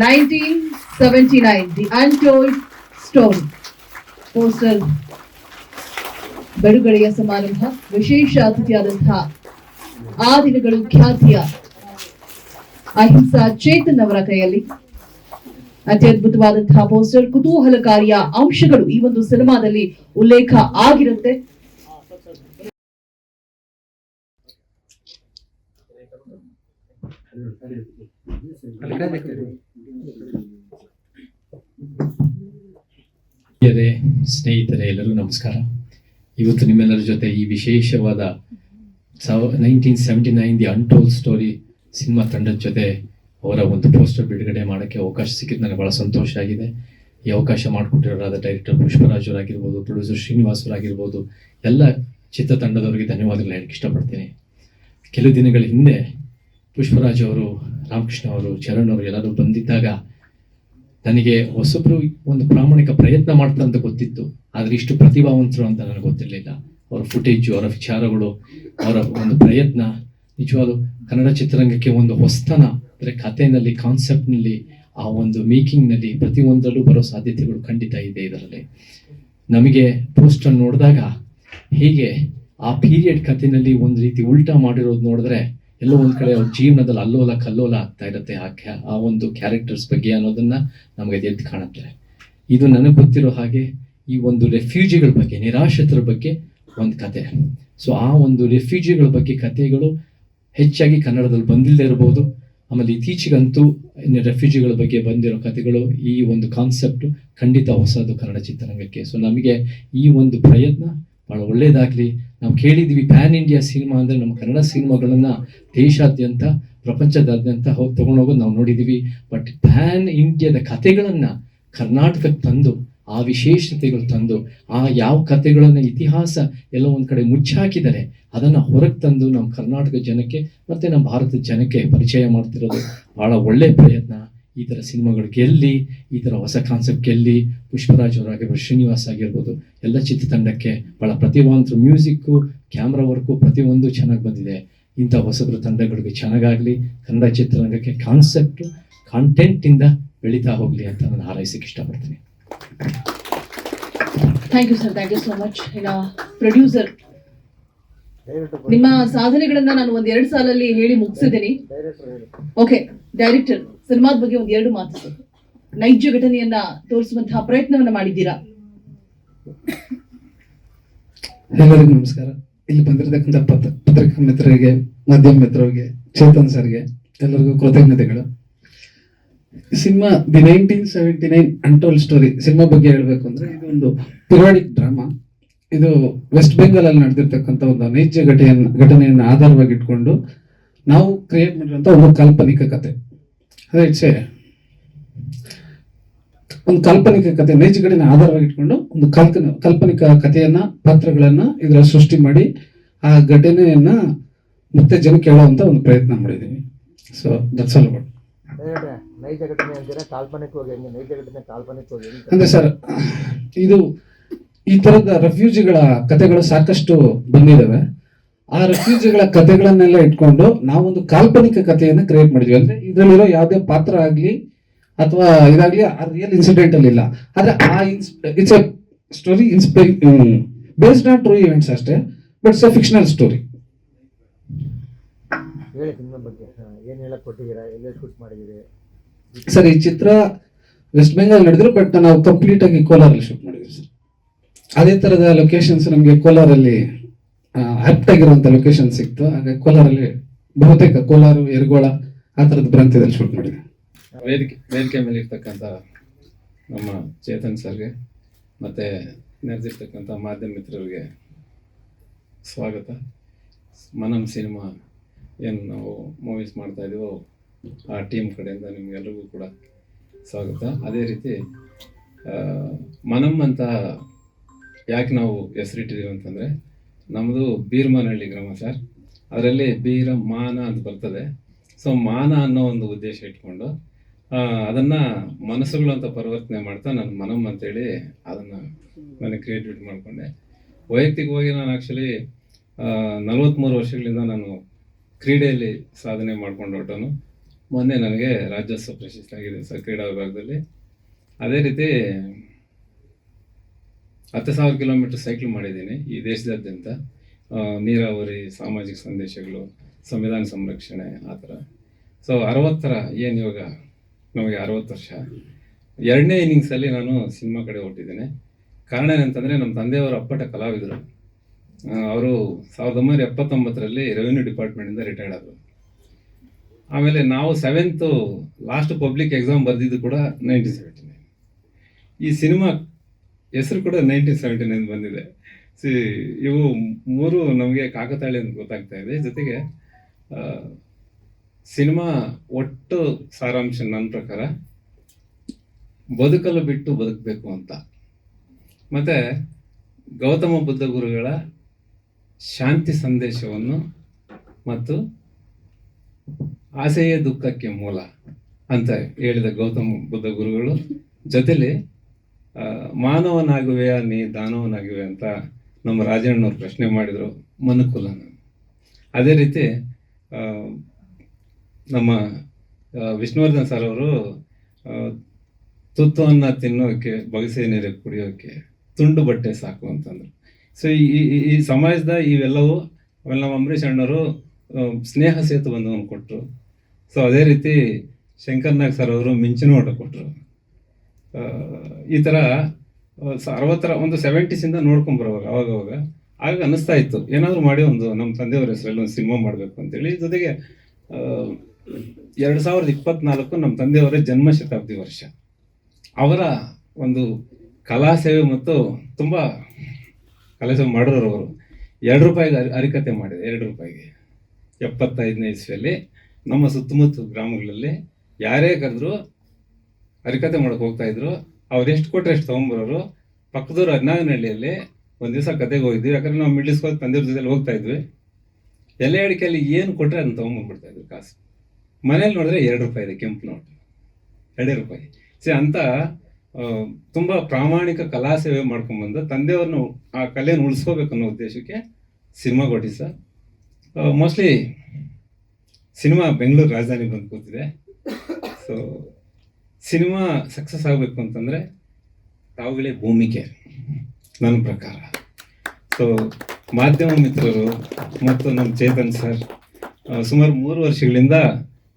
1979, The Untold Story. Poster ಬಿಡುಗಡೆಯ ಸಮಾರಂಭ ವಿಶೇಷ ಅತಿಥಿಯಾದಂತಹ ಆ ದಿನಗಳು ಖ್ಯಾತಿಯ ಅಹಿಂಸಾ ಚೇತನ್ ಅವರ ಕೈಯಲ್ಲಿ ಅತ್ಯದ್ಭುತವಾದಂತಹ ಪೋಸ್ಟರ್ ಕುತೂಹಲಕಾರಿಯ ಅಂಶಗಳು ಈ ಒಂದು ಸಿನಿಮಾದಲ್ಲಿ ಉಲ್ಲೇಖ ಆಗಿರುತ್ತೆ. ಸ್ನೇಹಿತರೆ ಎಲ್ಲರೂ ನಮಸ್ಕಾರ. ಇವತ್ತು ನಿಮ್ಮೆಲ್ಲರ ಜೊತೆ ಈ ವಿಶೇಷವಾದ ಸಾವ nineteen seventy nine the untold story cinema ತಂಡದ ಜೊತೆ ಅವರ ಒಂದು ಪೋಸ್ಟರ್ ಬಿಡುಗಡೆ ಮಾಡೋಕ್ಕೆ ಅವಕಾಶ ಸಿಕ್ಕಿದ್ದು ನನಗೆ ಭಾಳ ಸಂತೋಷ ಆಗಿದೆ. ಈ ಅವಕಾಶ ಮಾಡಿಕೊಟ್ಟಿರೋರಾದ ಡೈರೆಕ್ಟರ್ ಪುಷ್ಪರಾಜರಾಗಿರ್ಬೋದು ಪ್ರೊಡ್ಯೂಸರ್ ಶ್ರೀನಿವಾಸರಾಗಿರ್ಬೋದು ಎಲ್ಲ ಚಿತ್ರತಂಡದವರಿಗೆ ಧನ್ಯವಾದಗಳು ಹೇಳಕ್ಕೆ ಇಷ್ಟಪಡ್ತೀನಿ. ಕೆಲವು ದಿನಗಳ ಹಿಂದೆ ಪುಷ್ಪರಾಜ್ ಅವರು, ರಾಮಕೃಷ್ಣ ಅವರು, ಚರಣ್ ಅವರು ಎಲ್ಲರೂ ಬಂದಿದ್ದಾಗ ನನಗೆ ಹೊಸಬ್ರು ಒಂದು ಪ್ರಾಮಾಣಿಕ ಪ್ರಯತ್ನ ಮಾಡ್ತಾರೆ ಅಂತ ಗೊತ್ತಿತ್ತು. ಆದರೆ ಇಷ್ಟು ಪ್ರತಿಭಾವಂತರು ಅಂತ ನನಗೆ ಗೊತ್ತಿರಲಿಲ್ಲ. ಅವರ ಫುಟೇಜು ಅವರ ವಿಚಾರಗಳು, ಅವರ ಒಂದು ಪ್ರಯತ್ನ. ನಿಜವಾಗ್ಲೂ ಕನ್ನಡ ಚಿತ್ರರಂಗಕ್ಕೆ ಒಂದು ಹೊಸ್ತನ, ಅಂದರೆ ಕಥೆನಲ್ಲಿ ಕಾನ್ಸೆಪ್ಟ್ನಲ್ಲಿ ಆ ಒಂದು ಮೇಕಿಂಗ್ನಲ್ಲಿ ಪ್ರತಿಯೊಂದರಲ್ಲೂ ಬರೋ ಸಾಧ್ಯತೆಗಳು ಖಂಡಿತ ಇದೆ ಇದರಲ್ಲಿ. ನಮಗೆ ಪೋಸ್ಟನ್ನು ನೋಡಿದಾಗ ಹೀಗೆ ಆ ಪೀರಿಯಡ್ ಕಥೆನಲ್ಲಿ ಒಂದು ರೀತಿ ಉಲ್ಟಾ ಮಾಡಿರೋದು ನೋಡಿದ್ರೆ ಎಲ್ಲೋ ಒಂದ್ ಕಡೆ ಅವ್ರ ಜೀವನದಲ್ಲಿ ಅಲ್ಲೋಲ ಕಲ್ಲೋಲ ಆಗ್ತಾ ಇರುತ್ತೆ ಆ ಕ್ಯಾ ಆ ಒಂದು ಕ್ಯಾರೆಕ್ಟರ್ಸ್ ಬಗ್ಗೆ ಅನ್ನೋದನ್ನ ನಮಗೆ ಎದ್ದು ಕಾಣುತ್ತೆ. ಇದು ನನಗೆ ಗೊತ್ತಿರೋ ಹಾಗೆ ಈ ಒಂದು ರೆಫ್ಯೂಜಿಗಳ ಬಗ್ಗೆ, ನಿರಾಶ್ರಿತರ ಬಗ್ಗೆ ಒಂದು ಕತೆ. ಸೊ ಆ ಒಂದು ರೆಫ್ಯೂಜಿಗಳ ಬಗ್ಗೆ ಕತೆಗಳು ಹೆಚ್ಚಾಗಿ ಕನ್ನಡದಲ್ಲಿ ಬಂದಿಲ್ಲದೆ ಇರಬಹುದು ಆಮೇಲೆ ಇತ್ತೀಚೆಗಂತೂ ರೆಫ್ಯೂಜಿಗಳ ಬಗ್ಗೆ ಬಂದಿರೋ ಕಥೆಗಳು ಈ ಒಂದು ಕಾನ್ಸೆಪ್ಟ್ ಖಂಡಿತ ಹೊಸದು ಕನ್ನಡ ಚಿತ್ರರಂಗಕ್ಕೆ. ಸೊ ನಮಗೆ ಈ ಒಂದು ಪ್ರಯತ್ನ ಬಹಳ ಒಳ್ಳೇದಾಗ್ಲಿ. ನಾವು ಕೇಳಿದ್ವಿ ಪ್ಯಾನ್ ಇಂಡಿಯಾ ಸಿನಿಮಾ ಅಂದರೆ ನಮ್ಮ ಕನ್ನಡ ಸಿನಿಮಾಗಳನ್ನ ದೇಶಾದ್ಯಂತ, ಪ್ರಪಂಚದಾದ್ಯಂತ ಹೋಗಿ ತಗೊಂಡೋಗೋದು ನಾವು ನೋಡಿದ್ದೀವಿ. ಬಟ್ ಪ್ಯಾನ್ ಇಂಡಿಯಾದ ಕಥೆಗಳನ್ನು ಕರ್ನಾಟಕಕ್ಕೆ ತಂದು, ಆ ವಿಶೇಷತೆಗಳು ತಂದು, ಆ ಯಾವ ಕಥೆಗಳನ್ನ ಇತಿಹಾಸ ಎಲ್ಲ ಒಂದು ಕಡೆ ಮುಚ್ಚಾಕಿದರೆ ಅದನ್ನ ಹೊರಗೆ ತಂದು ನಮ್ಮ ಕರ್ನಾಟಕ ಜನಕ್ಕೆ ಮತ್ತೆ ನಮ್ಮ ಭಾರತದ ಜನಕ್ಕೆ ಪರಿಚಯ ಮಾಡ್ತಿರೋದು ಬಹಳ ಒಳ್ಳೆ ಪ್ರಯತ್ನ. ಈ ಥರ ಸಿನಿಮಾಗಳು ಗೆಲ್ಲಿ ಈ ಥರ ಹೊಸ ಕಾನ್ಸೆಪ್ಟ್ ಗೆಲ್ಲಿ ಪುಷ್ಪರಾಜ್ ಅವರಾಗಿರ್ಬೋದು ಶ್ರೀನಿವಾಸ್ ಆಗಿರ್ಬೋದು ಎಲ್ಲ ಚಿತ್ರತಂಡಕ್ಕೆ ಬಹಳ ಪ್ರತಿಭಾವಂತರು. ಮ್ಯೂಸಿಕ್ಕು ಕ್ಯಾಮ್ರಾ ವರ್ಕು ಪ್ರತಿಯೊಂದು ಚೆನ್ನಾಗಿ ಬಂದಿದೆ. ಇಂಥ ಹೊಸಬ್ರ ತಂಡಗಳಿಗೆ ಚೆನ್ನಾಗಾಗಲಿ ಕನ್ನಡ ಚಿತ್ರರಂಗಕ್ಕೆ ಕಾನ್ಸೆಪ್ಟು ಕಾಂಟೆಂಟಿಂದ ಬೆಳೀತಾ ಹೋಗಲಿ ಅಂತ ನಾನು ಹಾರೈಸಕ್ಕೆ ಇಷ್ಟಪಡ್ತೀನಿ. Thank you sir thank you so much ಈಗ ಪ್ರೊಡ್ಯೂಸರ್ ನಿಮ್ಮ ಸಾಧನೆಗಳನ್ನ ನಾನು ಒಂದ್ ಎರಡು ಸಾಲಲ್ಲಿ ಹೇಳಿ ಮುಗಿಸಿದ್ದೀನಿ. ಓಕೆ ಡೈರೆಕ್ಟರ್ ಸಿನಿಮಾದ ಬಗ್ಗೆ ಒಂದ್ ಎರಡು ಮಾತು. ನೈಜ ಘಟನೆಯನ್ನ ತೋರಿಸುವಂತಹ ಪ್ರಯತ್ನವನ್ನ ಮಾಡಿದ್ದೀರಾ? ಎಲ್ಲರಿಗೂ ನಮಸ್ಕಾರ. ಇಲ್ಲಿ ಬಂದಿರತಕ್ಕಂಥ ಪತ್ರ ಪತ್ರಿಕಾ ಮಿತ್ರರಿಗೆ ಮಾಧ್ಯಮ ಮಿತ್ರರಿಗೆ, ಚೇತನ್ ಸರ್ಗೆ ಎಲ್ಲರಿಗೂ ಕೃತಜ್ಞತೆಗಳು. Cinema the nineteen seventy nine untold story cinema ಬಗ್ಗೆ ಹೇಳ್ಬೇಕು ಅಂದ್ರೆ ಇದು ಒಂದು ಪಿರಿಯಾಡಿಕ್ ಡ್ರಾಮಾ. ಇದು ವೆಸ್ಟ್ ಬೆಂಗಾಲ್ ಅಲ್ಲಿ ನಡೆದಿರ್ತಕ್ಕಂಥ ಒಂದು ನೈಜ ಘಟನೆಯನ್ನ ಘಟನೆಯನ್ನು ಆಧಾರವಾಗಿ ಇಟ್ಕೊಂಡು ನಾವು ಕ್ರಿಯೇಟ್ ಮಾಡಿರುವಂತ ಒಂದು ಕಾಲ್ಪನಿಕ ಕತೆ. ಅದೇ ಒಂದು ಕಾಲ್ಪನಿಕ ಕಥೆ ನೈಜ ಘಟನೆ ಆಧಾರವಾಗಿ ಇಟ್ಕೊಂಡು ಒಂದು ಕಾಲ್ಪನ ಕಾಲ್ಪನಿಕ ಕಥೆಯನ್ನ ಪಾತ್ರಗಳನ್ನ ಇದರ ಸೃಷ್ಟಿ ಮಾಡಿ ಆ ಘಟನೆಯನ್ನ ಮತ್ತೆ ಜನಕ್ಕೆ ಹೇಳುವಂತ ಒಂದು ಪ್ರಯತ್ನ ಮಾಡಿದ್ದೀವಿ ಸೊ ದಟ್ಸ್ ಆಲ್ ಅಬೌಟ್ ನೈಜ ಘಟನೆ ಕಾಲ್ಪನಿಕವಾಗಿ ಹೆಂಗೆ ನೈಜ ಘಟನೆ ಕಾಲ್ಪನಿಕವಾಗಿ ಅಂದ್ರೆ ಸರ್ ಇದು ಈ ತರದ ರೆಫ್ಯೂಜಿಗಳ ಕಥೆಗಳು ಸಾಕಷ್ಟು ಬಂದಿದಾವೆ. ಆ ರೆಫ್ಯೂಜಿಗಳ ಕಥೆಗಳನ್ನೆಲ್ಲ ಇಟ್ಕೊಂಡು ನಾವೊಂದು ಕಾಲ್ಪನಿಕ ಕಥೆಯನ್ನು ಕ್ರಿಯೇಟ್ ಮಾಡಿದ್ವಿ. ಅಂದ್ರೆ ಇದರಲ್ಲಿರೋ ಯಾವುದೇ ಪಾತ್ರ ಆಗಲಿ ಅಥವಾ ಇದಾಗಲಿ ಆ ರಿಯಲ್ ಇನ್ಸಿಡೆಂಟ್ ಅಲ್ಲಿ ಇಲ್ಲ. ಆದ್ರೆ ಆ it's a story inspired based on true events ಅಷ್ಟೇ but it's a fictional story ಹೇಳಿ ಸಿನಿಮಾ ಬಗ್ಗೆ. ಏನು ಹೇಳಕ್ ಕೊಟ್ಟಿದ್ದೀರಾ? ಎಲ್ಲೆಲ್ಲಿ ಶೂಟ್ ಮಾಡಿದ್ದೀರಿ? ಸರ್ ಈ ಚಿತ್ರ ವೆಸ್ಟ್ ಬೆಂಗಾಲ್ ನಡೆದ್ರು ಬಟ್ ನಾವು ಕಂಪ್ಲೀಟ್ ಆಗಿ ಕೋಲಾರಲ್ಲಿ ಶೂಟ್ ಮಾಡಿದ್ವಿ ಸರ್. ಅದೇ ತರದ ಲೊಕೇಶನ್ಸ್ ನಮಗೆ ಕೋಲಾರಲ್ಲಿ ಆಪ್ಟ್ ಆಗಿರುವಂತ ಲೊಕೇಶನ್ ಸಿಕ್ತು. ಹಾಗೆ ಕೋಲಾರಲ್ಲಿ ಬಹುತೇಕ ಕೋಲಾರ ಎರಗೋಳ ಆ ತರದ ಪ್ರಾಂತ್ಯದಲ್ಲಿ ಶೂಟ್ ಮಾಡಿದ್ವಿ ವೇದಿಕೆ ವೇದಿಕೆ ಮೇಲೆ ಇರ್ತಕ್ಕಂಥ ನಮ್ಮ ಚೇತನ್ ಸರ್ಗೆ, ಮತ್ತು ನೆರೆದಿರ್ತಕ್ಕಂಥ ಮಾಧ್ಯಮ ಮಿತ್ರರಿಗೆ ಸ್ವಾಗತ. ಮನಂ ಸಿನಿಮಾ ಏನು ನಾವು ಮೂವೀಸ್ ಮಾಡ್ತಾ ಇದೀವೋ ಆ ಟೀಮ್ ಕಡೆಯಿಂದ ನಿಮ್ಗೆಲ್ರಿಗೂ ಕೂಡ ಸ್ವಾಗತ. ಅದೇ ರೀತಿ ಮನಂ ಅಂತ ಯಾಕೆ ನಾವು ಹೆಸರಿಟ್ಟಿದ್ದೀವಿ ಅಂತಂದರೆ ನಮ್ಮದು ಬೀರ್ಮನಹಳ್ಳಿ ಗ್ರಾಮ ಸರ್. ಅದರಲ್ಲಿ ಬೀರ ಮಾನ ಅಂತ ಬರ್ತದೆ. ಸೊ ಮಾನ ಅನ್ನೋ ಒಂದು ಉದ್ದೇಶ ಇಟ್ಕೊಂಡು ಅದನ್ನು ಮನಸ್ಸುಗಳು ಅಂತ ಪರಿವರ್ತನೆ ಮಾಡ್ತಾ ನನ್ನ ಮನಮ್ ಅಂತೇಳಿ ಅದನ್ನು ನಾನು ಕ್ರಿಯೇಟಿವಿಟಿ ಮಾಡಿಕೊಂಡೆ. ವೈಯಕ್ತಿಕವಾಗಿ ನಾನು ಆ್ಯಕ್ಚುಲಿ ನಲವತ್ತ್ಮೂರು ವರ್ಷಗಳಿಂದ ನಾನು ಕ್ರೀಡೆಯಲ್ಲಿ ಸಾಧನೆ ಮಾಡ್ಕೊಂಡು ಹೊಟ್ಟನು ಮೊನ್ನೆ ನನಗೆ ರಾಜ್ಯೋತ್ಸವ ಪ್ರಶಸ್ತಿ ಆಗಿದೆ ಸರ್, ಕ್ರೀಡಾ ವಿಭಾಗದಲ್ಲಿ. ಅದೇ ರೀತಿ ಹತ್ತು ಸಾವಿರ ಕಿಲೋಮೀಟರ್ ಸೈಕ್ಲ್ ಮಾಡಿದ್ದೀನಿ ಈ ದೇಶದಾದ್ಯಂತ. ನೀರಾವರಿ, ಸಾಮಾಜಿಕ ಸಂದೇಶಗಳು, ಸಂವಿಧಾನ ಸಂರಕ್ಷಣೆ, ಆ ಥರ. ಸೊ ಅರವತ್ತರ ಏನು ಇವಾಗ ನಮಗೆ ಅರವತ್ತು ವರ್ಷ. ಎರಡನೇ ಇನ್ನಿಂಗ್ಸಲ್ಲಿ ನಾನು ಸಿನಿಮಾ ಕಡೆ ಹೊಟ್ಟಿದ್ದೀನಿ ಕಾರಣ ಏನಂತಂದರೆ ನಮ್ಮ ತಂದೆಯವರು ಅಪ್ಪಟ ಕಲಾವಿದರು. ಅವರು ಸಾವಿರದ ಒಂಬೈನೂರ ಎಪ್ಪತ್ತೊಂಬತ್ತರಲ್ಲಿ ರೆವಿನ್ಯೂ ಡಿಪಾರ್ಟ್ಮೆಂಟಿಂದ ರಿಟೈರ್ಡ್ ಆದರು. ಆಮೇಲೆ ನಾವು ಸೆವೆಂತು ಲಾಸ್ಟ್ ಪಬ್ಲಿಕ್ ಎಕ್ಸಾಮ್ ಬರೆದಿದ್ದು ಕೂಡ ನೈನ್ಟೀನ್ ಸೆವೆಂಟಿ ನೈನ್ ಈ ಸಿನಿಮಾ ಹೆಸರು ಕೂಡ ನೈನ್ಟೀನ್ ಸೆವೆಂಟಿ ನೈನ್ ಬಂದಿದೆ. ಸಿ, ಇವು ಮೂರು ನಮಗೆ ಕಾಕತಾಳಿ ಅಂತ ಗೊತ್ತಾಗ್ತಾ ಇದೆ. ಜೊತೆಗೆ ಸಿನಿಮಾ ಒಟ್ಟು ಸಾರಾಂಶ ನನ್ನ ಪ್ರಕಾರ ಬದುಕಲು ಬಿಟ್ಟು ಬದುಕಬೇಕು ಅಂತ. ಮತ್ತೆ ಗೌತಮ ಬುದ್ಧ ಗುರುಗಳ ಶಾಂತಿ ಸಂದೇಶವನ್ನು ಮತ್ತು ಆಸೆಯೇ ದುಃಖಕ್ಕೆ ಮೂಲ ಅಂತ ಹೇಳಿದ ಗೌತಮ ಬುದ್ಧ ಗುರುಗಳು ಜೊತೆಲಿ ಮಾನವನಾಗುವೆಯಾ ನೀ ದಾನವನಾಗಿವೆ ಅಂತ ನಮ್ಮ ರಾಜಣ್ಣವ್ರು ಪ್ರಶ್ನೆ ಮಾಡಿದರು ಮನುಕುಲನ. ಅದೇ ರೀತಿ ನಮ್ಮ ವಿಷ್ಣುವರ್ಧನ್ ಸರ್ ಅವರು ತುತ್ತವನ್ನು ತುತ್ತು ತಿನ್ನೋಕೆ, ಬಗಸೆ ನೀರಿಗೆ ಕುಡಿಯೋಕೆ ತುಂಡು ಬಟ್ಟೆ ಸಾಕು ಅಂತಂದ್ರು. ಸೊ ಈ, ಈ- ಸಮಾಜದ ಇವೆಲ್ಲವೂ ಆಮೇಲೆ ನಮ್ಮ ಅಂಬರೀಷ್ ಅಣ್ಣವರು ಸ್ನೇಹ ಸೇತು ಬಂಧವನ್ನು ಕೊಟ್ಟರು ಸೊ ಅದೇ ರೀತಿ ಶಂಕರ್ ನಾಗ್ ಸರ್ ಅವರು ಮಿಂಚಿನ ಓಟ ಕೊಟ್ಟರು ಈ ಥರ ಅರವತ್ತರ, ಒಂದು ಸೆವೆಂಟೀಸಿಂದ ನೋಡ್ಕೊಂಬರುವಾಗ ಅವಾಗವಾಗ ಅವಾಗ ಅವಾಗ ಆಗ ಅನ್ನಿಸ್ತಾ ಇತ್ತು. ಏನಾದರೂ ಮಾಡಿ ಒಂದು ನಮ್ಮ ತಂದೆಯವರ ಹೆಸರಲ್ಲಿ ಒಂದು ಸಿನಿಮಾ ಮಾಡಬೇಕು ಅಂತೇಳಿ. ಜೊತೆಗೆ ಎರಡು ಸಾವಿರದ ಇಪ್ಪತ್ನಾಲ್ಕು ನಮ್ಮ ತಂದೆಯವರ ಜನ್ಮ ಶತಾಬ್ದಿ ವರ್ಷ. ಅವರ ಒಂದು ಕಲಾ ಸೇವೆ ಮತ್ತು ತುಂಬ ಕಲಾ ಸೇವೆ ಅವರು. ಎರಡು ರೂಪಾಯಿಗೆ ಅರಿ, ಅರಿಕತೆ ಮಾಡಿದೆ, ಎರಡು ರೂಪಾಯಿಗೆ. ಎಪ್ಪತ್ತೈದನೇ ಇಸ್ವಿಯಲ್ಲಿ ನಮ್ಮ ಸುತ್ತಮುತ್ತ ಗ್ರಾಮಗಳಲ್ಲಿ ಯಾರೇ ಕರೆದ್ರು ಹರಿಕತೆ ಮಾಡಕ್ಕೆ ಹೋಗ್ತಾ ಇದ್ರು. ಅವ್ರು ಎಷ್ಟು ಕೊಟ್ಟರೆ ಎಷ್ಟು ತಗೊಂಬರೋರು. ಪಕ್ಕದವ್ರು ಹದಿನಾಗನಹಳ್ಳಿಯಲ್ಲಿ ಒಂದು ದಿವಸ ಕತೆಗೆ ಹೋಗಿದ್ವಿ. ಯಾಕಂದ್ರೆ ನಾವು ಮಿಡ್ಲ್ ಸ್ಕೂಲ್ ತಂದಿರ ಜೊತೆಲಿ ಹೋಗ್ತಾ ಇದ್ವಿ. ಎಲೆ ಅಡಿಕೆಯಲ್ಲಿ ಏನು ಕೊಟ್ಟರೆ ಅದನ್ನ ತೊಗೊಂಬಂದ್ಬಿಡ್ತಾ ಇದ್ರು ಕಾಸು. ಮನೇಲಿ ನೋಡಿದ್ರೆ ಎರಡು ರೂಪಾಯಿ ಇದೆ ಕೆಂಪು ನೋಟ್. ಎರಡೇ ರೂಪಾಯಿ. ಸೊ, ಅಂತ ತುಂಬ ಪ್ರಾಮಾಣಿಕ ಕಲಾ ಸೇವೆ ಮಾಡ್ಕೊಂಡ್ಬಂದು ತಂದೆಯವ್ರನ್ನ ಆ ಕಲೆಯನ್ನು ಉಳಿಸ್ಕೋಬೇಕು ಅನ್ನೋ ಉದ್ದೇಶಕ್ಕೆ ಸಿನಿಮಾ ಕೊಟ್ಟಿ ಸರ್. ಮೋಸ್ಟ್ಲಿ ಸಿನಿಮಾ ಬೆಂಗಳೂರು ರಾಜಧಾನಿ ಬಂದು ಕೂತಿದೆ. ಸೊ ಸಿನಿಮಾ ಸಕ್ಸಸ್ ಆಗಬೇಕು ಅಂತಂದರೆ ತಾವುಗಳೇ ಭೂಮಿಕೆ ನನ್ನ ಪ್ರಕಾರ. ಸೊ ಮಾಧ್ಯಮ ಮಿತ್ರರು ಮತ್ತು ನಮ್ಮ ಚೇತನ್ ಸರ್ ಸುಮಾರು ಮೂರು ವರ್ಷಗಳಿಂದ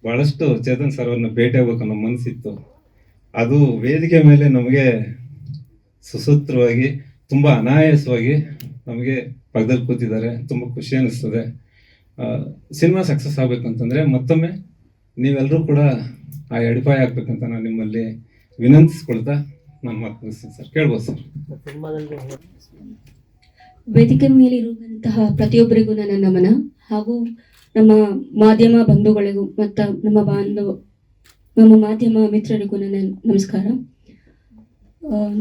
ಭಾಳಷ್ಟು ಚೇತನ್ ಸರ್ ಅವ್ರನ್ನ ಭೇಟಿ ಆಗ್ಬೇಕು ಅನ್ನೋ ಮನಸ್ಸಿತ್ತು. ಅದು ವೇದಿಕೆ ಮೇಲೆ ನಮಗೆ ಸುಸೂತ್ರವಾಗಿ, ತುಂಬ ಅನಾಯಾಸವಾಗಿ ನಮಗೆ ಪಕ್ಕದಲ್ಲಿ ಕೂತಿದ್ದಾರೆ. ತುಂಬ ಖುಷಿ ಅನ್ನಿಸ್ತದೆ ಸಿನಿಮಾ ಸಕ್ಸಸ್ ಆಗಬೇಕು ಅಂತಂದರೆ ಮತ್ತೊಮ್ಮೆ ನೀವೆಲ್ಲರೂ ಕೂಡ ಆ ಎಡಿಫೈ ಆಗ್ಬೇಕಂತ ನಾನು ನಿಮ್ಮಲ್ಲಿ ವಿನಂತಿಸ್ಕೊಳ್ತಾ ನಾನು ಮಾತು ಮುಗಿಸ್ತೀನಿ ಸರ್. ಕೇಳ್ಬೋದು ಸರ್. ವೇದಿಕೆ ಮೇಲೆ ಇರುವಂತಹ ಪ್ರತಿಯೊಬ್ಬರಿಗೂ ನನ್ನ ನಮನ ಹಾಗೂ ನಮ್ಮ ಮಾಧ್ಯಮ ಬಂಧುಗಳಿಗೂ ಮತ್ತು ನಮ್ಮ ಬಾಂಧವ ನಮ್ಮ ಮಾಧ್ಯಮ ಮಿತ್ರರಿಗೂ ನನ್ನ ನಮಸ್ಕಾರ.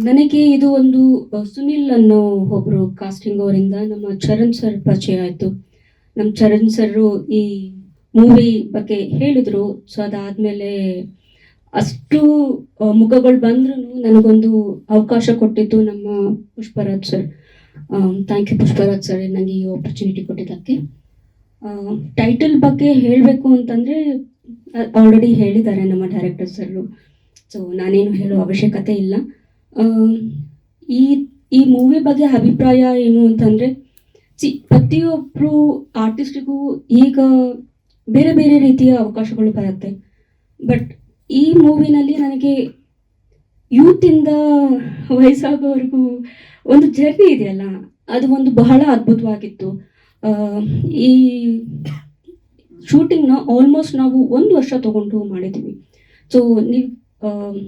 ನನಗೆ ಇದು ಒಂದು ಸುನಿಲ್ ಅನ್ನೋ ಒಬ್ಬರು ಕಾಸ್ಟಿಂಗ್ ಅವರಿಂದ ನಮ್ಮ ಚರಣ್ ಸರ್ ಪರಿಚಯ ಆಯಿತು. ನಮ್ಮ ಚರಣ್ ಸರ್ ಈ ಮೂವಿ ಬಗ್ಗೆ ಹೇಳಿದ್ರು. ಸೊ ಅದಾದ್ಮೇಲೆ ಅಷ್ಟು ಮುಖಗಳು ಬಂದ್ರೂ ನನಗೊಂದು ಅವಕಾಶ ಕೊಟ್ಟಿದ್ದು ನಮ್ಮ Pushparaj sir. Thank you Pushparaj sir ನನಗೆ ಈ ಆಪರ್ಚುನಿಟಿ ಕೊಟ್ಟಿದ್ದಕ್ಕೆ. ಟೈಟಲ್ ಬಗ್ಗೆ ಹೇಳಬೇಕು ಅಂತಂದರೆ ಆಲ್ರೆಡಿ ಹೇಳಿದ್ದಾರೆ ನಮ್ಮ ಡೈರೆಕ್ಟರ್ ಸರ್ ಸೊ ನಾನೇನು ಹೇಳೋ ಅವಶ್ಯಕತೆ ಇಲ್ಲ. ಈ ಈ ಮೂವಿ ಬಗ್ಗೆ ಅಭಿಪ್ರಾಯ ಏನು ಅಂತಂದರೆ, ಸಿ ಪ್ರತಿಯೊಬ್ಬರು ಆರ್ಟಿಸ್ಟಿಗೂ ಈಗ ಬೇರೆ ಬೇರೆ ರೀತಿಯ ಅವಕಾಶಗಳು ಬರುತ್ತೆ. ಬಟ್ ಈ ಮೂವಿನಲ್ಲಿ ನನಗೆ ಯೂತಿಂದ ವಯಸ್ಸಾಗೋವರೆಗೂ ಒಂದು ಜರ್ನಿ ಇದೆಯಲ್ಲ ಅದು ಒಂದು ಬಹಳ ಅದ್ಭುತವಾಗಿತ್ತು. ಈ ಶೂಟಿಂಗ್ನ ಆಲ್ಮೋಸ್ಟ್ ನಾವು ಒಂದು ವರ್ಷ ತಗೊಂಡು ಮಾಡಿದ್ದೀವಿ ಸೊ ನೀವು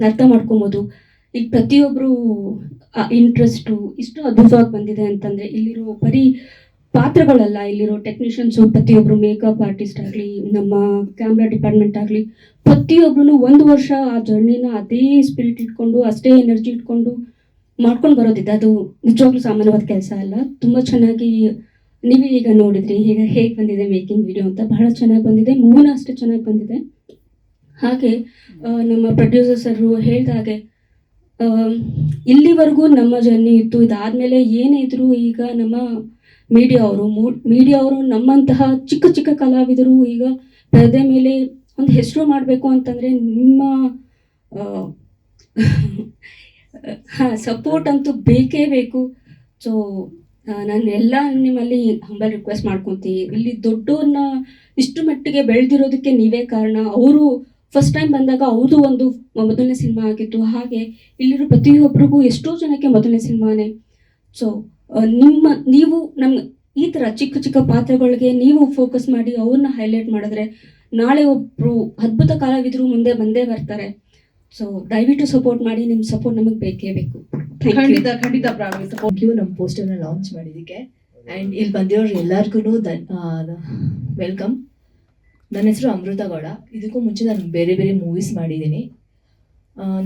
ಅರ್ಥ ಮಾಡ್ಕೊಬೋದು. ಈಗ ಪ್ರತಿಯೊಬ್ಬರು ಇಂಟ್ರೆಸ್ಟು ಇಷ್ಟು ಅದ್ಭುತವಾಗಿ ಬಂದಿದೆ ಅಂತಂದರೆ ಇಲ್ಲಿರೋ ಬರೀ ಪಾತ್ರಗಳಲ್ಲ ಇಲ್ಲಿರೋ ಟೆಕ್ನಿಷಿಯನ್ಸು ಪ್ರತಿಯೊಬ್ಬರು ಮೇಕಪ್ ಆರ್ಟಿಸ್ಟ್ ಆಗಲಿ ನಮ್ಮ ಕ್ಯಾಮ್ರಾ ಡಿಪಾರ್ಟ್ಮೆಂಟ್ ಆಗಲಿ ಪ್ರತಿಯೊಬ್ಬರು ಒಂದು ವರ್ಷ ಆ ಜರ್ನಿನ ಅದೇ ಸ್ಪಿರಿಟ್ ಇಟ್ಕೊಂಡು ಅಷ್ಟೇ ಎನರ್ಜಿ ಇಟ್ಕೊಂಡು ಮಾಡ್ಕೊಂಡು ಬರೋದಿದೆ. ಅದು ನಿಜವಾಗ್ಲೂ ಸಾಮಾನ್ಯವಾದ ಕೆಲಸ ಅಲ್ಲ. ತುಂಬ ಚೆನ್ನಾಗಿ ನೀವೇ ಈಗ ನೋಡಿದ್ರಿ ಈಗ ಹೇಗೆ ಬಂದಿದೆ ಮೇಕಿಂಗ್ ವಿಡಿಯೋ ಅಂತ. ಬಹಳ ಚೆನ್ನಾಗಿ ಬಂದಿದೆ ಮೂವಿನ ಅಷ್ಟೇ ಚೆನ್ನಾಗಿ ಬಂದಿದೆ. ಹಾಗೆ ನಮ್ಮ ಪ್ರೊಡ್ಯೂಸರ್ ಸರು ಹೇಳ್ದ ಹಾಗೆ ಆ, ಇಲ್ಲಿವರೆಗೂ ನಮ್ಮ ಜರ್ನಿ ಇತ್ತು. ಇದಾದಮೇಲೆ ಏನೇ ಈಗ ನಮ್ಮ ಮೀಡಿಯಾ ಅವರು ಮೀಡಿಯಾ ಅವರು ನಮ್ಮಂತಹ ಚಿಕ್ಕ ಚಿಕ್ಕ ಕಲಾವಿದರು ಈಗ ಪರದೆ ಮೇಲೆ ಒಂದು ಹೆಸರು ಮಾಡಬೇಕು ಅಂತಂದರೆ ನಿಮ್ಮ ಹಾಂ ಸಪೋರ್ಟ್ ಅಂತೂ ಬೇಕೇ ಬೇಕು. ಸೊ ನಾನು ಎಲ್ಲ ನಿಮ್ಮಲ್ಲಿ ಹಂಬಲ್ ರಿಕ್ವೆಸ್ಟ್ ಮಾಡ್ಕೊತೀನಿ. ಇಲ್ಲಿ ದೊಡ್ಡವ್ರನ್ನ ಇಷ್ಟು ಮಟ್ಟಿಗೆ ಬೆಳೆದಿರೋದಕ್ಕೆ ನೀವೇ ಕಾರಣ. ಅವರು ಫಸ್ಟ್ ಟೈಮ್ ಬಂದಾಗ ಅವ್ರದ್ದು ಒಂದು ಮೊದಲನೇ ಸಿನಿಮಾ ಆಗಿತ್ತು. ಹಾಗೆ ಇಲ್ಲಿರೋ ಪ್ರತಿಯೊಬ್ಬರಿಗೂ ಎಷ್ಟೋ ಜನಕ್ಕೆ ಮೊದಲನೇ ಸಿನಿಮಾನೇ. ಸೊ ನಿಮ್ಮ ನೀವು ನಮ್ ಈ ತರ ಚಿಕ್ಕ ಚಿಕ್ಕ ಪಾತ್ರಗಳಿಗೆ ನೀವು ಫೋಕಸ್ ಮಾಡಿ ಅವ್ರನ್ನ ಹೈಲೈಟ್ ಮಾಡಿದ್ರೆ ನಾಳೆ ಒಬ್ಬರು ಅದ್ಭುತ ಕಲಾವಿದರು ಮುಂದೆ ಬಂದೇ ಬರ್ತಾರೆ. ಸೊ ದಯವಿಟ್ಟು ಸಪೋರ್ಟ್ ಮಾಡಿ ನಿಮ್ಮ ಸಪೋರ್ಟ್ ನಮಗೆ ಬೇಕೇ ಬೇಕು. ಥ್ಯಾಂಕ್ ಯು ಖಂಡಿತ ಖಂಡಿತ ಥ್ಯಾಂಕ್ ಯು ನಮ್ಮ ಪೋಸ್ಟರ್ನ ಲಾಂಚ್ ಮಾಡಿದ್ದಕ್ಕೆ. ಆ್ಯಂಡ್ ಇಲ್ಲಿ ಬಂದಿರೋರು ಎಲ್ಲರಿಗೂ ವೆಲ್ಕಮ್ ನನ್ನ ಹೆಸರು ಅಮೃತ ಗೌಡ. ಇದಕ್ಕೂ ಮುಂಚೆ ನಾನು ಬೇರೆ ಬೇರೆ ಮೂವೀಸ್ ಮಾಡಿದ್ದೀನಿ.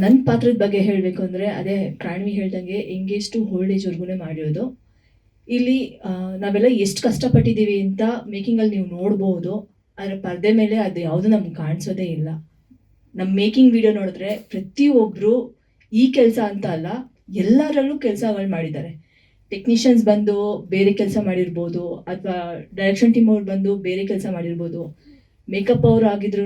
ನನ್ನ ಪಾತ್ರದ ಬಗ್ಗೆ ಹೇಳಬೇಕು ಅಂದರೆ, ಅದೇ ಪ್ರಾಣವಿ ಹೇಳ್ದಂಗೆ ಎಂಗೇಜ್ ಟು ಹೋಲ್ಡ್ ಏಜ್ವರೆಗೂ ಮಾಡಿರೋದು. ಇಲ್ಲಿ ನಾವೆಲ್ಲ ಎಷ್ಟು ಕಷ್ಟಪಟ್ಟಿದ್ದೀವಿ ಅಂತ ಮೇಕಿಂಗಲ್ಲಿ ನೀವು ನೋಡ್ಬೋದು. ಆದರೆ ಪರದೆ ಮೇಲೆ ಅದು ಯಾವುದು ನಮ್ಗೆ ಕಾಣಿಸೋದೇ ಇಲ್ಲ. ನಮ್ಮ ಮೇಕಿಂಗ್ ವಿಡಿಯೋ ನೋಡಿದ್ರೆ ಪ್ರತಿಯೊಬ್ಬರು ಈ ಕೆಲಸ ಅಂತ ಅಲ್ಲ, ಎಲ್ಲರಲ್ಲೂ ಕೆಲಸಗಳು ಮಾಡಿದ್ದಾರೆ. ಟೆಕ್ನಿಷಿಯನ್ಸ್ ಬಂದು ಬೇರೆ ಕೆಲಸ ಮಾಡಿರ್ಬೋದು, ಅಥವಾ ಡೈರೆಕ್ಷನ್ ಟೀಮ್ ಅವ್ರು ಬಂದು ಬೇರೆ ಕೆಲಸ ಮಾಡಿರ್ಬೋದು. ಮೇಕಪ್ ಅವ್ರು ಆಗಿದ್ರು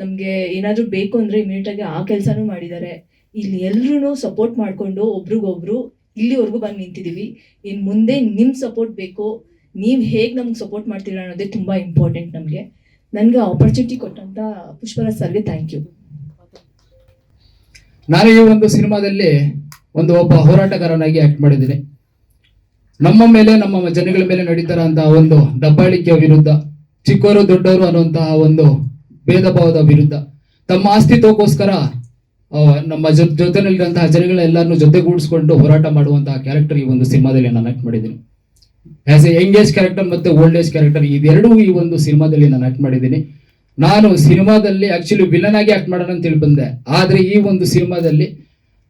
ನಮಗೆ ಏನಾದರೂ ಬೇಕು ಅಂದರೆ ಇಮಿಡಿಯೇಟಾಗಿ ಆ ಕೆಲಸನೂ ಮಾಡಿದ್ದಾರೆ ಇಲ್ಲಿ ಎಲ್ಲರೂ ಸಪೋರ್ಟ್ ಮಾಡಿಕೊಂಡು ಒಬ್ರಿಗೊಬ್ರು ಇಲ್ಲಿವರೆಗೂ ಬಂದು ನಿಂತಿದ್ದೀವಿ ಇನ್ನು ಮುಂದೆ ನಿಮ್ಮ ಸಪೋರ್ಟ್ ಬೇಕು. ನೀವು ಹೇಗೆ ನಮ್ಗೆ ಸಪೋರ್ಟ್ ಮಾಡ್ತೀರಾ ಅನ್ನೋದೇ ತುಂಬ ಇಂಪಾರ್ಟೆಂಟ್ ನಮಗೆ. ನನಗೆ ಆಪರ್ಚುನಿಟಿ ಕೊಟ್ಟಂತ ಪುಷ್ಪರಾಜ್ ಸರ್ಗೆ ಥ್ಯಾಂಕ್ ಯು ನಾನು ಈ ಒಂದು ಸಿನಿಮಾದಲ್ಲಿ ಒಂದು ಒಬ್ಬ ಹೋರಾಟಗಾರನಾಗಿ ಆಕ್ಟ್ ಮಾಡಿದ್ದೀನಿ. ನಮ್ಮ ಮೇಲೆ, ನಮ್ಮ ಜನಗಳ ಮೇಲೆ ನಡೀತಾರಂತಹ ಒಂದು ದಬ್ಬಾಳಿಕೆಯ ವಿರುದ್ಧ ಚಿಕ್ಕವರು ದೊಡ್ಡವರು ಅನ್ನುವಂತಹ ಒಂದು ಭೇದ ಭಾವದ ವಿರುದ್ಧ. ತಮ್ಮ ಅಸ್ತಿತ್ವಕ್ಕೋಸ್ಕರ ನಮ್ಮ ಜೊತೆನಲ್ಲಿರುವಂತಹ ಜನಗಳೆಲ್ಲರನ್ನು ಜೊತೆಗೂಡಿಸ್ಕೊಂಡು ಹೋರಾಟ ಮಾಡುವಂತಹ ಕ್ಯಾರೆಕ್ಟರ್ ಈ ಒಂದು ಸಿನಿಮಾದಲ್ಲಿ ನಾನು ಆಕ್ಟ್ ಮಾಡಿದ್ದೀನಿ. As a young age character ಮತ್ತೆ ಓಲ್ಡ್ ಏಜ್ ಕ್ಯಾರೆಕ್ಟರ್ ಇದೆರಡೂ ಈ ಒಂದು ಸಿನಿಮಾದಲ್ಲಿ ನಾನು ಆಕ್ಟ್ ಮಾಡಿದ್ದೀನಿ. ನಾನು ಸಿನಿಮಾದಲ್ಲಿ ಆಕ್ಚುಲಿ ವಿಲನ್ ಆಗಿ ಆಕ್ಟ್ ಮಾಡೋಣ ಅಂತ ಹೇಳಿ ಬಂದೆ ಆದ್ರೆ ಈ ಒಂದು ಸಿನಿಮಾದಲ್ಲಿ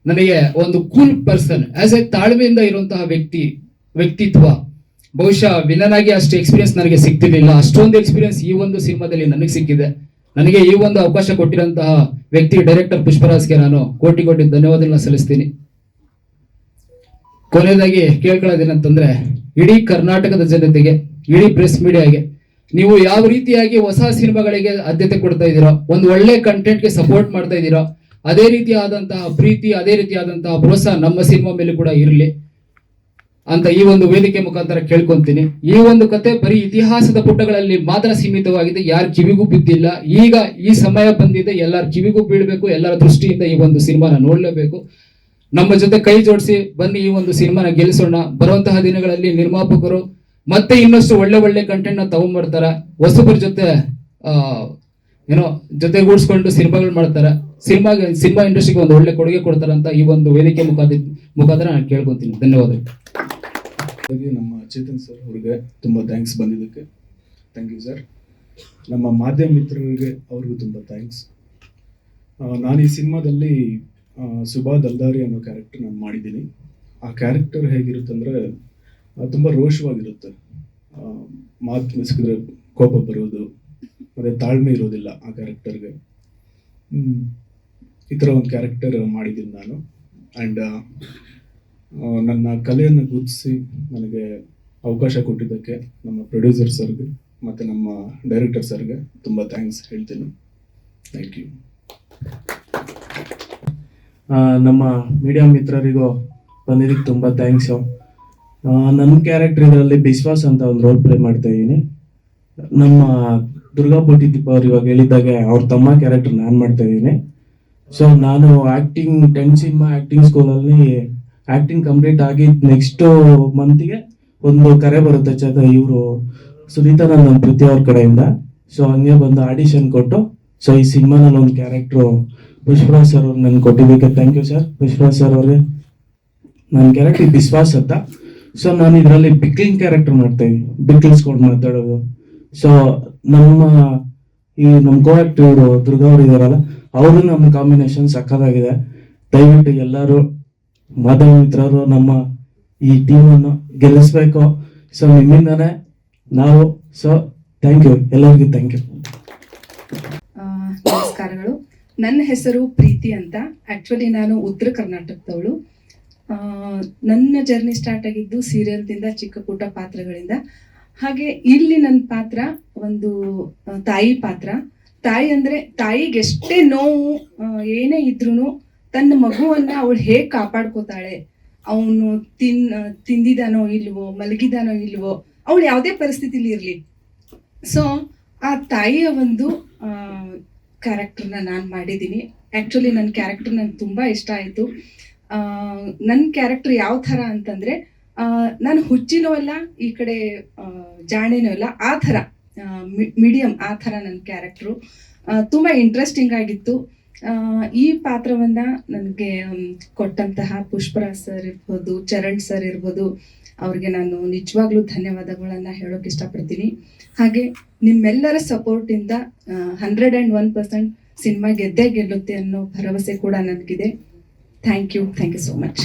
ನನಗೆ ಒಂದು ಕೂಲ್ ಪರ್ಸನ್ ಆಸ್ ಎ ತಾಳ್ಮೆಯಿಂದ ಇರುವಂತಹ ವ್ಯಕ್ತಿ, ವ್ಯಕ್ತಿತ್ವ ಬಹುಶಃ ವಿಲನ್ ಆಗಿ ಅಷ್ಟು ಎಕ್ಸ್ಪೀರಿಯನ್ಸ್ ನನಗೆ ಸಿಗ್ತಿರ್ಲಿಲ್ಲ. ಅಷ್ಟೊಂದು ಎಕ್ಸ್ಪೀರಿಯನ್ಸ್ ಈ ಒಂದು ಸಿನಿಮಾದಲ್ಲಿ ನನಗೆ ಸಿಕ್ಕಿದೆ. ನನಗೆ ಈ ಒಂದು ಅವಕಾಶ ಕೊಟ್ಟಿರಂತಹ ವ್ಯಕ್ತಿ ಡೈರೆಕ್ಟರ್ ಪುಷ್ಪರಾಜ್ಗೆ ನಾನು ಕೋಟಿ ಕೋಟಿ ಧನ್ಯವಾದಗಳನ್ನ ಸಲ್ಲಿಸ್ತೀನಿ. ಕೊನೆಯದಾಗಿ ಕೇಳ್ಕೊಳ್ಳೋದೇನಂತಂದ್ರೆ ಇಡೀ ಕರ್ನಾಟಕದ ಜನತೆಗೆ, ಇಡೀ ಪ್ರೆಸ್ ಮೀಡಿಯಾಗೆ ನೀವು ಯಾವ ರೀತಿಯಾಗಿ ಹೊಸ ಸಿನಿಮಾಗಳಿಗೆ ಆದ್ಯತೆ ಕೊಡ್ತಾ ಇದ್ದೀರೋ, ಒಂದು ಒಳ್ಳೆ ಕಂಟೆಂಟ್ಗೆ ಸಪೋರ್ಟ್ ಮಾಡ್ತಾ ಇದ್ದೀರೋ, ಅದೇ ರೀತಿಯಾದಂತಹ ಪ್ರೀತಿ, ಅದೇ ರೀತಿಯಾದಂತಹ ಪ್ರೋತ್ಸಾಹ ನಮ್ಮ ಸಿನಿಮಾ ಮೇಲೆ ಕೂಡ ಇರಲಿ. ಅಂತ ಈ ಒಂದು ವೇದಿಕೆ ಮುಖಾಂತರ ಕೇಳ್ಕೊಂತೀನಿ. ಈ ಒಂದು ಕತೆ ಬರೀ ಇತಿಹಾಸದ ಪುಟಗಳಲ್ಲಿ ಮಾತ್ರ ಸೀಮಿತವಾಗಿದೆ. ಯಾರ ಕಿವಿಗೂ ಬಿದ್ದಿಲ್ಲ. ಈಗ ಈ ಸಮಯ ಬಂದಿದೆ. ಎಲ್ಲರ ಕಿವಿಗೂ ಬೀಳ್ಬೇಕು. ಎಲ್ಲರ ದೃಷ್ಟಿಯಿಂದ ಈ ಒಂದು ಸಿನಿಮಾನ ನೋಡ್ಲೇಬೇಕು. ನಮ್ಮ ಜೊತೆ ಕೈ ಜೋಡಿಸಿ ಬನ್ನಿ ಈ ಒಂದು ಸಿನಿಮಾನ ಗೆಲ್ಲಿಸೋಣ ಬರುವಂತಹ ದಿನಗಳಲ್ಲಿ ನಿರ್ಮಾಪಕರು ಮತ್ತೆ ಇನ್ನಷ್ಟು ಒಳ್ಳೆ ಒಳ್ಳೆ ಕಂಟೆಂಟ್ನ ತಗೊಂಡ್ಬರ್ತಾರ ಹೊಸಬರ ಜೊತೆ ಏನೋ ಜೊತೆಗೂಡಿಸ್ಕೊಂಡು ಸಿನಿಮಾಗಳು ಮಾಡ್ತಾರೆ. ಸಿನಿಮಾ ಸಿನಿಮಾ ಇಂಡಸ್ಟ್ರಿಗೆ ಒಂದು ಒಳ್ಳೆ ಕೊಡುಗೆ ಕೊಡ್ತಾರಂತ ಈ ಒಂದು ವೇದಿಕೆ ಮುಖಾಂತರ ಮುಖಾಂತರ ನಾನು ಕೇಳ್ಕೊತೀನಿ. ಧನ್ಯವಾದಗಳು. ಹಾಗೆ ನಮ್ಮ ಚೇತನ್ ಸರ್ ಅವ್ರಿಗೆ ತುಂಬ ಥ್ಯಾಂಕ್ಸ್ ಬಂದಿದ್ದಕ್ಕೆ. ಥ್ಯಾಂಕ್ ಯು ಸರ್ ನಮ್ಮ ಮಾಧ್ಯಮ ಮಿತ್ರರಿಗೆ ಅವ್ರಿಗೂ ತುಂಬ ಥ್ಯಾಂಕ್ಸ್ ನಾನು ಈ ಸಿನಿಮಾದಲ್ಲಿ ಸುಭಾ ದಲ್ದಾರಿ ಅನ್ನೋ ಕ್ಯಾರೆಕ್ಟರ್ ನಾನು ಮಾಡಿದ್ದೀನಿ. ಆ ಕ್ಯಾರೆಕ್ಟರ್ ಹೇಗಿರುತ್ತಂದ್ರೆ ತುಂಬ ರೋಷವಾಗಿರುತ್ತೆ. ಮಾತು ಮೆಸಕಿದ್ರೆ ಕೋಪ ಬರೋದು, ಮತ್ತೆ ತಾಳ್ಮೆ ಇರೋದಿಲ್ಲ ಆ ಕ್ಯಾರೆಕ್ಟರ್ಗೆ ಈ ಥರ ಒಂದು ಕ್ಯಾರೆಕ್ಟರ್ ಮಾಡಿದ್ದೀನಿ ನಾನು. ಆ್ಯಂಡ್ ನನ್ನ ಕಲೆಯನ್ನು ಗುರುತಿಸಿ ನನಗೆ ಅವಕಾಶ ಕೊಟ್ಟಿದ್ದಕ್ಕೆ ನಮ್ಮ ಪ್ರೊಡ್ಯೂಸರ್ ಸರ್ಗೆ ಮತ್ತು ನಮ್ಮ ಡೈರೆಕ್ಟರ್ ಸರ್ಗೆ ತುಂಬ ಥ್ಯಾಂಕ್ಸ್ ಹೇಳ್ತೀನಿ. ಥ್ಯಾಂಕ್ ಯು ನಮ್ಮ ಮೀಡಿಯಾ ಮಿತ್ರರಿಗೂ ಬಂದಿದ್ದಕ್ಕೆ ತುಂಬ ಥ್ಯಾಂಕ್ಸ್ ನನ್ನ ಕ್ಯಾರೆಕ್ಟರ್ ಇದರಲ್ಲಿ ಬಿಸ್ವಾಸ್ ಅಂತ ಒಂದು ರೋಲ್ ಪ್ಲೇ ಮಾಡ್ತಾ ಇದ್ದೀನಿ. ನಮ್ಮ ದುರ್ಗಾ ದೀಪ ಅವ್ರು ಇವಾಗ ಹೇಳಿದ್ದಾಗೆ ಅವ್ರ ತಮ್ಮ ಕ್ಯಾರೆಕ್ಟರ್ ನಾನು ಮಾಡ್ತಾ ಇದ್ದೀನಿ. ಸೊ ನಾನು ಆ್ಯಕ್ಟಿಂಗ್ ಟೆನ್ ಸಿನಿಮಾ ಆ್ಯಕ್ಟಿಂಗ್ ಸ್ಕೂಲಲ್ಲಿ ಆ್ಯಕ್ಟಿಂಗ್ ಕಂಪ್ಲೀಟ್ ಆಗಿ ನೆಕ್ಸ್ಟ್ ಮಂತಿಗೆ ಒಂದು ಕರೆ ಬರುತ್ತೆ ಚೇತ ಇವರು ಸುನೀತಾ ನನ್ನ ಪ್ರೀತಿ ಅವ್ರ ಕಡೆಯಿಂದ. ಸೊ ಹಂಗೆ ಬಂದು ಆಡಿಷನ್ ಕೊಟ್ಟು ಸೊ ಈ ಸಿನಿಮಾನಲ್ಲಿ ಒಂದು ಕ್ಯಾರೆಕ್ಟ್ರು ಪುಷ್ಪರಾಜ್ ಸರ್ ಅವ್ರು ನನ್ಗೆ ಕೊಟ್ಟಿದ್ದಕ್ಕೆ thank you sir Pushparaj sir ಅವ್ರಿಗೆ ನನ್ನ ಕ್ಯಾರೆಕ್ಟರ್ ವಿಶ್ವಾಸ್ ಅಂತ. ಸೊ ನಾನು ಇದರಲ್ಲಿ ಬಿಕ್ಲಿಂಗ್ ಕ್ಯಾರೆಕ್ಟರ್ ಮಾಡ್ತೀನಿ ಬಿಕ್ಲಿಸ್ಕೊಂಡು ಮಾತಾಡೋದು. ಸೊ ನಮ್ಮ ಈ ನಮ್ಮ ಕೋ ಆಕ್ಟರ್ ಇವರು ದುರ್ಗಾ ಅವರು ಇದಾರಲ್ಲ, ಅವರು ನಮ್ಮ ಕಾಂಬಿನೇಷನ್ ಸಕ್ಕತ್ತಾಗಿದೆ. ದಯವಿಟ್ಟು ಎಲ್ಲರೂ ಮಾಧ್ಯಮ ಮಿತ್ರರು ನಮ್ಮ ಈ ಟೀಮನ್ನು ಗೆಲ್ಲಿಸ್ಬೇಕು. ಸೊ ನಿಮ್ಮಿಂದನೇ ನಾವು ಸೊ ಥ್ಯಾಂಕ್ ಯು ಎಲ್ಲರಿಗೂ ಥ್ಯಾಂಕ್ ಯು ನಮಸ್ಕಾರಗಳು. ನನ್ನ ಹೆಸರು ಪ್ರೀತಿ ಅಂತ. ಆಕ್ಚುಲಿ ನಾನು ಉತ್ತರ ಕರ್ನಾಟಕದವಳು. ನನ್ನ ಜರ್ನಿ ಸ್ಟಾರ್ಟ್ ಆಗಿದ್ದು ಸೀರಿಯಲ್ದಿಂದ ಚಿಕ್ಕ ಪುಟ್ಟ ಪಾತ್ರಗಳಿಂದ. ಹಾಗೆ ಇಲ್ಲಿ ನನ್ನ ಪಾತ್ರ ಒಂದು ತಾಯಿ ಪಾತ್ರ. ತಾಯಿ ಅಂದ್ರೆ ತಾಯಿಗೆ ಎಷ್ಟೇ ನೋವು ಏನೇ ಇದ್ರೂ ತನ್ನ ಮಗುವನ್ನ ಅವಳು ಹೇಗೆ ಕಾಪಾಡ್ಕೋತಾಳೆ? ಅವನು ತಿನ್ ತಿಂದಿದಾನೋ ಇಲ್ವೋ ಮಲಗಿದಾನೋ ಇಲ್ವೋ, ಅವಳು ಯಾವುದೇ ಪರಿಸ್ಥಿತಿಲಿ ಇರಲಿ. ಸೊ ಆ ತಾಯಿಯ ಒಂದು ಕ್ಯಾರೆಕ್ಟರ್ನ ನಾನು ಮಾಡಿದ್ದೀನಿ. ಆ್ಯಕ್ಚುಲಿ ನನ್ನ ಕ್ಯಾರೆಕ್ಟರ್ ನನಗೆ ತುಂಬ ಇಷ್ಟ ಆಯಿತು. ನನ್ನ ಕ್ಯಾರೆಕ್ಟರ್ ಯಾವ ಥರ ಅಂತಂದರೆ ನಾನು ಹುಚ್ಚಿನೂ ಅಲ್ಲ, ಈ ಕಡೆ ಜಾಣೆನೂ ಅಲ್ಲ, ಆ ಥರ ಮೀಡಿಯಂ ಆ ಥರ ನನ್ನ ಕ್ಯಾರೆಕ್ಟ್ರು ತುಂಬ ಇಂಟ್ರೆಸ್ಟಿಂಗ್ ಆಗಿತ್ತು. ಈ ಪಾತ್ರವನ್ನ ನನಗೆ ಕೊಟ್ಟಂತಹ ಪುಷ್ಪರಾಜ್ ಸರ್ ಇರ್ಬೋದು, ಚರಣ್ ಸರ್ ಇರ್ಬೋದು, ಅವ್ರಿಗೆ ನಾನು ನಿಜವಾಗ್ಲೂ ಧನ್ಯವಾದಗಳನ್ನ ಹೇಳೋಕೆ ಇಷ್ಟಪಡ್ತೀನಿ. ಹಾಗೆ ನಿಮ್ಮೆಲ್ಲರ ಸಪೋರ್ಟಿಂದ hundred and one percent cinema ಗೆದ್ದೇ ಗೆಲ್ಲುತ್ತೆ ಅನ್ನೋ ಭರವಸೆ ಕೂಡ ನನಗಿದೆ. Thank you thank you so much